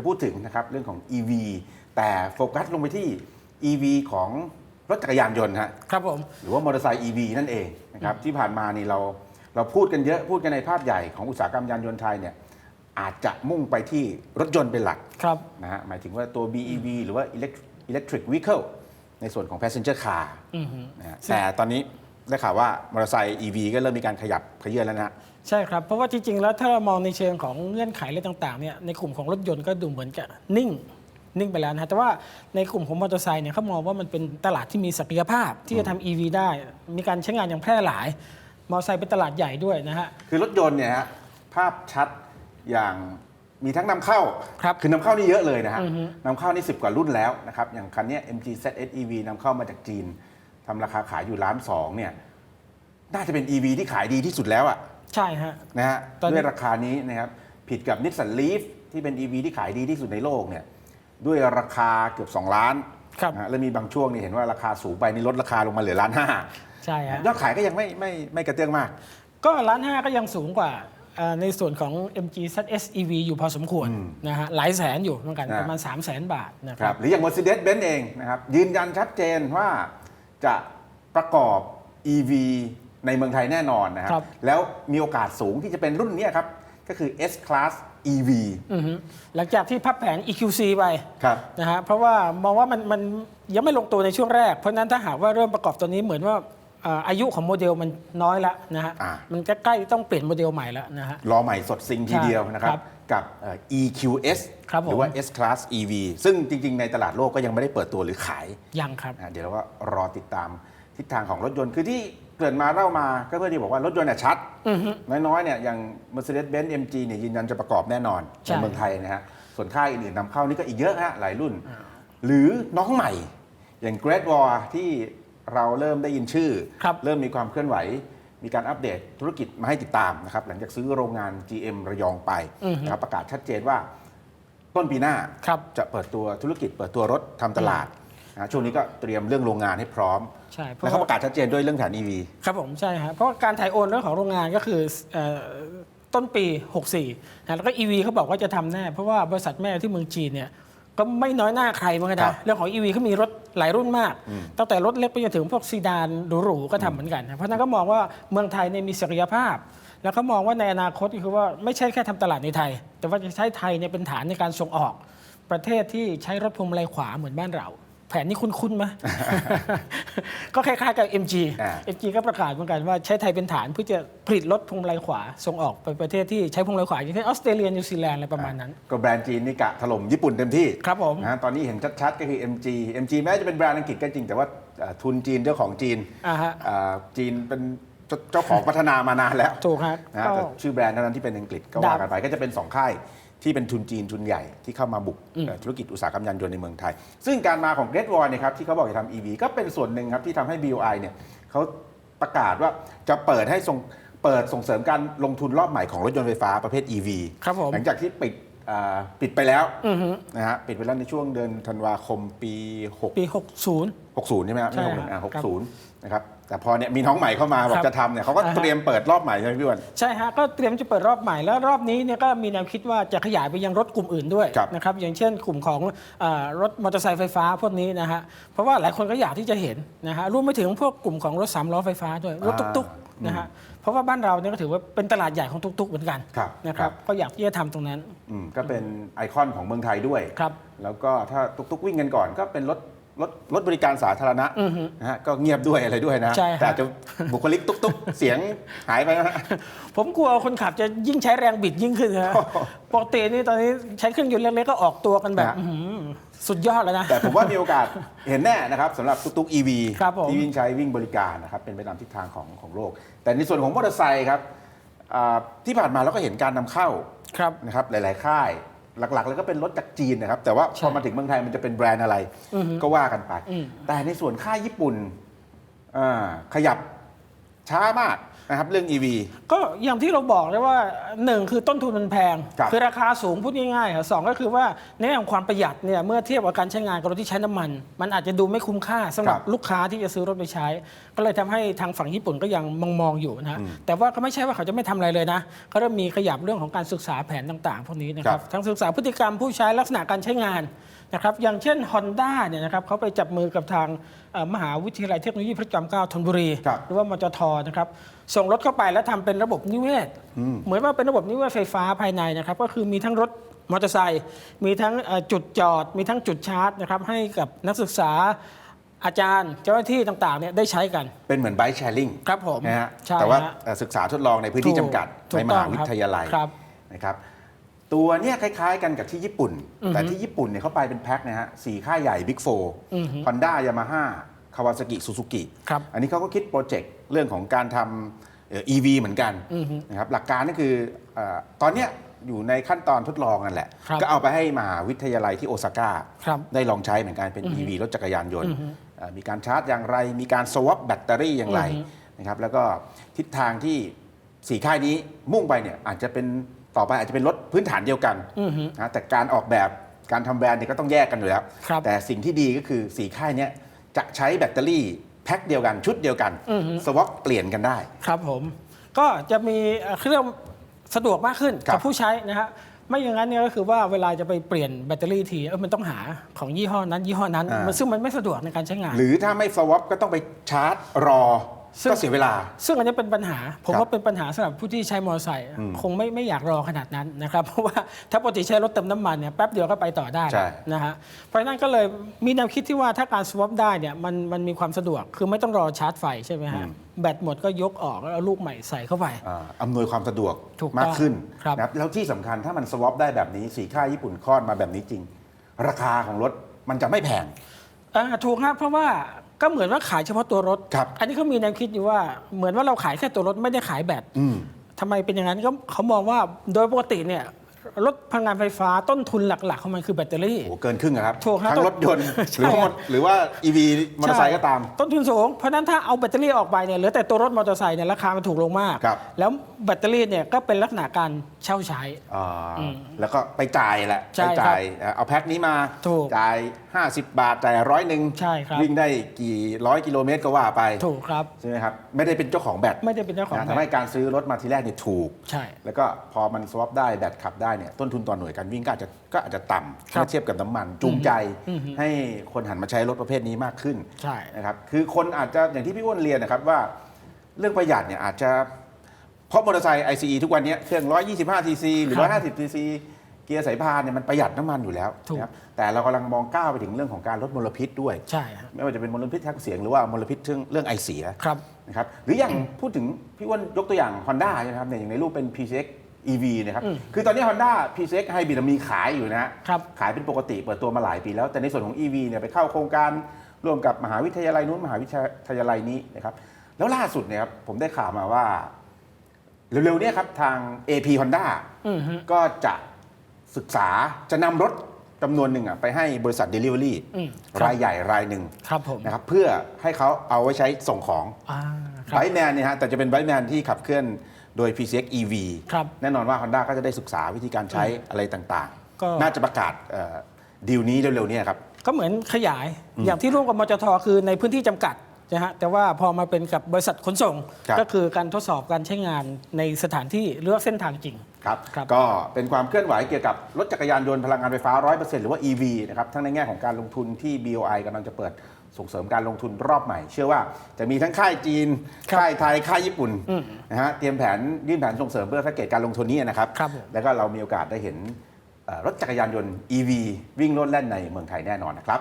จะพูดถึงนะครับเรื่องของ EV แต่โฟกัสลงไปที่ EV ของรถจักรยานยนต์ฮะครับผมหรือว่ามอเตอร์ไซค์ EV นั่นเองนะครับที่ผ่านมานี่เราเราพูดกันเยอะพูดกันในภาพใหญ่ของอุตสาหกรรมยานยนต์ไทยเนี่ยอาจจะมุ่งไปที่รถยนต์เป็นหลักครับนะฮะหมายถึงว่าตัว BEV หรือว่า Elect- Electric Vehicle ในส่วนของ Passenger Car อือฮึนะฮะแต่ตอนนี้ ได้ข่าวว่ามอเตอร์ไซค์ EV ก็เริ่มมีการขยับขยื่นแล้วนะฮะใช่ครับ เพราะว่าจริงๆ แล้วถ้าเรามองในเชิงของเงื่อนไขอะไรต่างๆเนี่ยในกลุ่มของรถยนต์ก็ดูเหมือนจะนิ่งนิ่งไปแล้วนะฮะแต่ว่าในกลุ่มของมอเตอร์ไซค์เนี่ยเขามองว่ามันเป็นตลาดที่มีศักยภาพที่จะทำ EV ได้ มีการใช้งานอย่างแพร่หลาย มอเตอร์ไซค์เป็นตลาดใหญ่ด้วยนะฮะ คือรถยนต์เนี่ยฮะภาพชัดอย่างมีทั้งนำเข้าครับอนำเข้านี่เยอะเลยนะฮะอือฮึ นำเข้านี่10 กว่ารุ่นแล้วนะครับ อย่างคันเนี้ย MG ZS EV นำเข้ามาจากจีนทำราคาขายอยู่ล้านสองเนี่ย น่าจะเป็น EV ที่ขายดีที่สุดแล้วอะใช่ฮะ นะฮะตอนนี้ ด้วยราคานี้นะครับ ผิดกับนิสสันลีฟที่เป็น EV ที่ขายดีที่สุดในโลกเนี่ยด้วยราคาเกือบ 2 ล้านครับนะฮะแล้วมีบางช่วงนี่เห็นว่าราคาสูงไปนี่ลดราคาลงมาเหลือล้านห้าใช่ฮะ ยอดขายก็ยังไม่ไม่ไม่กระเตื้องมาก ก็ล้านห้าก็ยังสูงกว่าเอ่อในส่วนของ MG ZS EV อยู่พอสมควรนะฮะหลายแสนอยู่เหมือนกันนะ ประมาณ 3 0 0แสนบาทนะคครัรับบ หรืออย่าง Mercedes-Benz เองนะครับยืนยันชัดเจนว่าจะประกอบ EV ในเมืองไทยแน่นอนนะคครัรับบแล้วมีโอกาสสูงที่จะเป็นรุ่นเนี้ยครับ ก็คือ S Class EV อือฮึหลังจากที่พับแผน EQC ไปครับนะฮะเพราะว่ามองว่ามันมันยังไม่ลงตัวในช่วงแรก เพราะฉะนั้นถ้าหากว่าเริ่มประกอบตัวนี้เหมือนว่าเอ่ออายุของโมเดลมันน้อยแล้วนะฮะอ่ามันจะใกล้ต้องเปลี่ยนโมเดลใหม่แล้วนะฮะรอใหม่สดซิงทีเดียวนะครัครับบกับเอ่อ EQS ครับผมหรือว่า S Class EV ซึ่งจริง ๆ ในตลาดโลกก็ยังไม่ได้เปิดตัวหรือขาย ยังครับนะเดี๋ยวเราก็รอติดตามทิศทางของรถยนต์คือที่ เกริดมาเล่ามาก็เพื่อที่บอกว่ารถยนต์เนี่ยชัดอือฮึน้อยๆเนี่ยอย่าง Mercedes-Benz MG เนี่ยยืนยันจะประกอบแน่นอนใช่ในเมืองไทยนะฮะส่วนค่ายอื่นๆนำเข้านี่ก็อีกเยอะฮะหลายรุ่น หรือน้องใหม่อย่าง Great Wall ที่เราเริ่มได้ยินชื่อครับเริ่มมีความเคลื่อนไหว มีการอัปเดตธุรกิจมาให้ติดตามนะครับหลังจากซื้อโรงงาน GM ระยองไปอือฮึนะครับประกาศชัดเจนว่าต้นปีหน้าครับจะเปิดตัวธุรกิจเปิดตัวรถทำตลาด นะช่วงนี้ก็เตรียมเรื่องโรงงานให้พร้อมใช่เพแล้วราะเขาปว่าระกาศชัดเจนด้วยเรื่องฐาน EV ครับผมใช่ฮะเพราะว่าการถ่ายโอนเรื่องของโรงงานก็คือเอ่อต้นปี 64นะแล้วก็ EV เขาบอกว่าจะทำแน่ เพราะว่าบริษัทแม่ที่เมืองจีนเนี่ยก็ไม่น้อยหน้าใครเหมือนกันครันะบเรื่องของ EV เขามีรถหลายรุ่นมาก ตั้งแต่รถเล็กไปจนถึงพวกซีดานหรูๆก็ทำเหมือนกันนะเพราะฉะนั้นก็มองว่าเมืองไทยเนี่ยมีศักยภาพ แล้วก็มองว่าในอนาคตก็คือว่าไม่ใช่แค่ทำตลาดในไทย แต่ว่าจะใช้ไทยเนี่ยเป็นฐานในการส่งออก ประเทศที่ใช้รถพวงมาลัยขวาเหมือนบ้านเรา แผนนี้คุ้นๆไหม ก็คล้ายๆกับ MG อ่า MG ก็ประกาศเหมือนกันว่าใช้ไทยเป็นฐานเพื่อจะผลิตรถพวงมาลัยขวา ส่งออกไปประเทศที่ใช้พวงมาลัยขวา อย่างเช่นออสเตรเลียนิวซีแลนด์อะไรประมาณนั้น ก็แบรนด์จีนนี่กะถล่มญี่ปุ่นเต็มที่ครับผม นะตอนนี้เห็นชัดๆ ก็คือ MG MG แม้จะเป็นแบรนด์อังกฤษก็จริง แต่ว่าเอ่อทุนจีนเจ้าของจีนอ่าฮะเอ่อจีนเป็นเจ้าเจ้าของพัฒนามานานแล้วถูกครับนะก็ แต่ชื่อแบรนด์เท่านั้นที่เป็นอังกฤษก็ว่ากันไปก็จะเป็น2ค่าย ที่เป็นทุนจีนทุนใหญ่ที่เข้ามาบุกเอ่อธุรกิจอุตสาหกรรมยานยนต์ในเมืองไทย ซึ่งการมาของ Great Wall เนี่ยครับที่เขาบอกจะทำ EV ก็เป็นส่วนหนึ่งครับที่ทำให้ BOI เนี่ยเขาประกาศว่าจะเปิดให้ส่งเปิดส่งเสริมการลงทุนรอบใหม่ของรถยนต์ไฟฟ้าประเภท EV ครับผมหลังจากที่ปิดอ่า ปิดไปแล้วอือฮึนะฮะปิดไปแล้วในช่วงเดือนธันวาคมปี6 ปี 60 60 ใช่ไหมครับใช่ไม่ครับหกศูนย์นะครับ แต่พอเนี่ยมีน้องใหม่เข้ามาบอคกรับจะทำเนี่ยเขาก็อ่าฮะ เตรียมเปิดรอบใหม่ใช่ไหมพี่วัน ใช่ฮะก็เตรียมจะเปิดรอบใหม่แล้วรอบนี้เนี่ยก็มีแนวคิดว่าจะขยายไปยังรถกลุ่มอื่นด้วยครับนะครับอย่างเช่นกลุ่มของเออรถมอเตอร์ไซค์ไฟฟ้าพวกนี้นะฮะเพราะว่าหลายคนก็อยากที่จะเห็นนะฮะรวมไปถึงพวกกลุ่มของรถสามล้อไฟฟ้าด้วยรถตุ๊กๆ นะฮะเพราะว่าบ้านเราเนี่ยก็ถือว่าเป็นตลาดใหญ่ของตุ๊กๆ เหมือนกันครับนะคครัรับบก็อยากที่จะทำตรงนั้นอืมก็เป็นไอคอนของเมืองไทยด้วยครับแล้วก็ถ้าตุกๆ วิ่งกันก่อนก็เป็นรถ รถรถบริการสาธารณะอือฮึนะฮะก็เงียบด้วยอะไรด้วยนะใช่ครับแต่อาจจะบุคลิกตุกๆ เสียงหายไปนะฮะผมกลัวคนขับจะยิ่งใช้แรงบิดยิ่งขึ้นนะปกตินี่ตอนนี้ใช้เครื่องยนต์เล็กๆก็ออกตัวกันแบบนะอื้อหือสุดยอดแล้วนะ แต่ผมว่ามีโอกาสเห็นแน่นะครับสำหรับตุกๆ EV ครับผมที่วิ่งใช้วิ่งบริการนะครับเป็นไปตามทิศทางของของโลก แต่ในส่วนของมอเตอร์ไซค์ครับอ่าที่ผ่านมาเราก็เห็นการนำเข้าครับนะครับหลาย ๆ ค่าย หลักๆ แล้วก็เป็นรถจากจีนนะครับ แต่ว่าพใช่อมาถึงเมืองไทยมันจะเป็นแบรนด์อะไร ก็ว่ากันไปอืมแต่ในส่วนค่ายญี่ปุ่นอ่าขยับ ช้ามากนะครับเรื่อง EV ก็อย่างที่เราบอกเลยว่าหนึ่งคือต้นทุนมันแพงครับอราคาสูงพูดง่ายๆครับสองก็คือว่าในแง่ของความประหยัดเนี่ยเมื่อเทียบกับการใช้งานกับรถที่ใช้น้ำมัน มันอาจจะดูไม่คุ้มค่าสำหรับครับลูกค้าที่จะซื้อรถไปใช้ ก็เลยทำให้ทางฝั่งญี่ปุ่นก็ยังมองมองๆอยู่นะฮะแต่ว่าก็ไม่ใช่ว่าเขาจะไม่ทำอะไรเลยนะก็เริ่มมีขยับเรื่องของการศึกษาแผนต่างๆพวกนี้นะคครัรับบ ทั้งศึกษาพฤติกรรมผู้ใช้ลักษณะการใช้งาน นะครับอย่างเช่น Honda เนี่ยนะครับเขาไปจับมือกับทางเอ่อมหาวิทยาลัยเทคโนโลยีพระจอมเกล้าธนบุรีครับหรือว่ามจทนะครับส่งรถเข้าไปแล้วทำเป็นระบบนิเวศ เหมือนว่าเป็นระบบนิเวศไฟฟ้าภายในนะครับก็คือมีทั้งรถมอเตอร์ไซค์มีทั้งเอ่อจุดจอด มีทั้งจุดชาร์จนะครับให้กับนักศึกษาอาจารย์เจ้าหน้าที่ต่างๆเนี่ยได้ใช้กัน เป็นเหมือน bike sharing ครับผมนะฮะใช่แต่ว่าฮะเอ่อศึกษาทดลองในพื้นที่ถูกจำกัดถูกในมหาวิทยาลัยครับนะครับ ตัวเนี้ยคล้ายๆกันกับที่ญี่ปุ่น แต่ที่ญี่ปุ่นเนี่ยเขาไปเป็นแพ็คนะฮะสี่ค่ายใหญ่บิ๊กโฟฮอนด้ายามาฮ่าคาวาซากิซูซูกิครับอันนี้เขาก็คิดโปรเจกต์เรื่องของการทำเอ่อ EV เหมือนกันนะครับหลักการก็คือเอ่อตอนเนี้ยอยู่ในขั้นตอนทดลองนั่นแหละครับก็เอาไปให้มหาวิทยาลัยที่โอซาก้าครับได้ลองใช้เหมือนกันเป็น EV รถจักรยานยนต์เอ่อมีการชาร์จอย่างไร มีการสวอปแบตเตอรี่อย่างไรนะครับแล้วก็ทิศทางที่สี่ค่ายนี้มุ่งไปเนี่ยอาจจะเป็น ต่อไปอาจจะเป็นรถพื้นฐานเดียวกันนะแต่การออกแบบการทำแบรนด์เนี่ยก็ต้องแยกกันอยู่แล้วครับแต่สิ่งที่ดีก็คือสี่ค่ายเนี้ยจะใช้แบตเตอรี่แพ็คเดียวกันชุดเดียวกันสวอปเปลี่ยนกันได้ ครับผมก็จะมีเอ่อเครื่องสะดวกมากขึ้นครับกับผู้ใช้นะฮะไม่อย่างนั้นเนี่ยก็คือว่าเวลาจะไปเปลี่ยนแบตเตอรี่ทีเออมันต้องหาของยี่ห้อนั้นยี่ห้อนั้นอ่ามัมันซึ่งมันไม่สะดวกในการใช้งาน หรือถ้าไม่สวอปก็ต้องไปชาร์จรอ ซึ่ง ก็เสียเวลา ซึ่งอันนี้เป็นปัญหา ผมครับว่าเป็นปัญหาสำหรับผู้ที่ใช้มอเตอร์ไซค์คงไม่ไม่อยากรอขนาดนั้นนะครับ เพราะว่าถ้าปกติใช้รถเติมน้ำมันเนี่ยแป๊บเดียวก็ไปต่อได้ใช่ นะฮะเพราะฉะนั้นก็เลยมีแนวคิดที่ว่าถ้าการ swap ได้เนี่ยมันมันมีความสะดวกคือไม่ต้องรอชาร์จไฟใช่ไหมฮะแบตหมดก็ยกออกแล้วเอาลูกใหม่ใส่เข้าไป อ่าอำนวยความสะดวกถูกต้องมากขึ้นครับ นะครับแล้วที่สำคัญถ้ามันสวอปได้แบบนี้สีค่ายญี่ปุ่นคลอดมาแบบนี้จริง ราคาของรถมันจะไม่แพง อ่าถูกครับเพราะว่า ก็เหมือนว่าขายเฉพาะตัวรถ ครับ อันนี้เขามีแนวคิดอยู่ว่าเหมือนว่าเราขายแค่ตัวรถไม่ได้ขายแบตอืม ทำไมเป็นอย่างนั้นก็เขามองว่าโดยปกติเนี่ยรถพลังงานไฟฟ้าต้นทุนหลัก ๆ ของมันคือแบตเตอรี่โอ้โหเกินครึ่งอะครับ ถูกครับทั้งรถยนต์ ใช่ หรือว่าหรือว่า EV มอเตอร์ไซค์ก็ตาม ต้นทุนสูง เพราะฉะนั้นถ้าเอาแบตเตอรี่ออกไปเนี่ยเหลือแต่ตัวรถมอเตอร์ไซค์เนี่ยราคามันถูกลงมาก ครับแล้วแบตเตอรี่เนี่ยก็เป็นลักษณะการเช่าใช้ อ่าแล้วก็ไปจ่ายแหละใช่ไปครับจ่ายเอ่อเอาแพ็คนี้มาถูกจ่าย 50 บาทจ่ายร้อยหนึ่งใช่ครับ วิ่งได้กี่ร้อยกิโลเมตรก็ว่าไปถูกครับ ใช่ไหมครับไม่ได้เป็นเจ้าของแบตไม่ได้เป็นเจ้าของนะแบทำให้ตการซื้อรถมาทีแรกเนี่ยถูก ใช่ แล้วก็พอมันสวอปได้แบตขับได้เนี่ยต้นทุนต่อหน่วยการวิ่งก็อาจจะก็อาจจะต่ำครับเมื่อเทียบกับน้ำมัน จูงใจให้คนหันมาใช้รถประเภทนี้มากขึ้น ใช่ นะครับคือคนอาจจะอย่างที่พี่อ้วนเรียนนะครับว่า เรื่องประหยัดเนี่ยอาจจะ เพราะมอเตอร์ไซค์ ICE ทุกวันเนี้ยเครื่อง 125 cc หรือ 150 cc เกียร์สายพานเนี่ยมันประหยัดน้ำมันอยู่แล้วถูก นะครับแต่เรากำลังมองก้าวไปถึงเรื่องของการลดมลพิษด้วย ใช่ฮะไม่ว่าจะเป็นมลพิษทางเสียงหรือว่ามลพิษเรื่องเรื่องไอเสียครับ นะครับหรืออย่างพูดถึงพี่อ้วนยกตัวอย่าง Honda ใช่ไหมครับเนี่ยอย่างในรูปเป็น PCX EV นะครับคือตอนนี้ Honda PCX Hybrid มีขายอยู่นะฮะครับ ขายเป็นปกติเปิดตัวมาหลายปีแล้ว แต่ในส่วนของ EV เนี่ยไปเข้าโครงการร่วมกับมหาวิทยาลัยนู้นมหาวิทยาลัยนี้นะครับแล้วล่าสุดเนี่ยครับผมได้ข่าวมาว่า เร็วๆเนี่ยครับทาง AP Honda อือฮึก็จะศึกษาจะนำรถจำนวนหนึ่งอะไปให้บริษัท Delivery อืมครับรายใหญ่รายหนึ่งครับผมนะครับเพื่อให้เขาเอาไว้ใช้ส่งของอ่าคไบรับแมนเนี่ยฮะแต่จะเป็นไบแมนที่ขับเคลื่อนโดย PCX EV ครับแน่นอนว่า Honda ก็จะได้ศึกษาวิธีการใช้อะไรต่างก็ๆน่าจะประกาศดีลนี้เร็วๆเนี่ยครับ ก็เหมือนขยายอย่างที่ร่วมกับมจทคือในพื้นที่จำกัด นะฮะแต่ว่าพอมาเป็นกับบริษัทขนส่ง ครับ ก็คือการทดสอบการใช้งานในสถานที่หรือว่าเส้นทางจริง ครับ ครับ ก็เป็นความเคลื่อนไหวเกี่ยวกับรถจักรยานยนต์พลังงานไฟฟ้า 100%หรือว่า EV นะครับ ทั้งในแง่ของการลงทุนที่ BOI กำลังจะเปิดส่งเสริมการลงทุนรอบใหม่ เชื่อว่าจะมีทั้งค่ายจีน ครับค่ายไทย ค่ายญี่ปุ่นนะฮะ เตรียมแผนยื่นแผนส่งเสริมเพื่อแพ็กเกจการลงทุนนี้นะครับ ครับผม แล้วก็เรามีโอกาสได้เห็นเอ่อรถจักรยานยนต์ EV วิ่งโลดแล่นในเมืองไทยแน่นอนนะครับ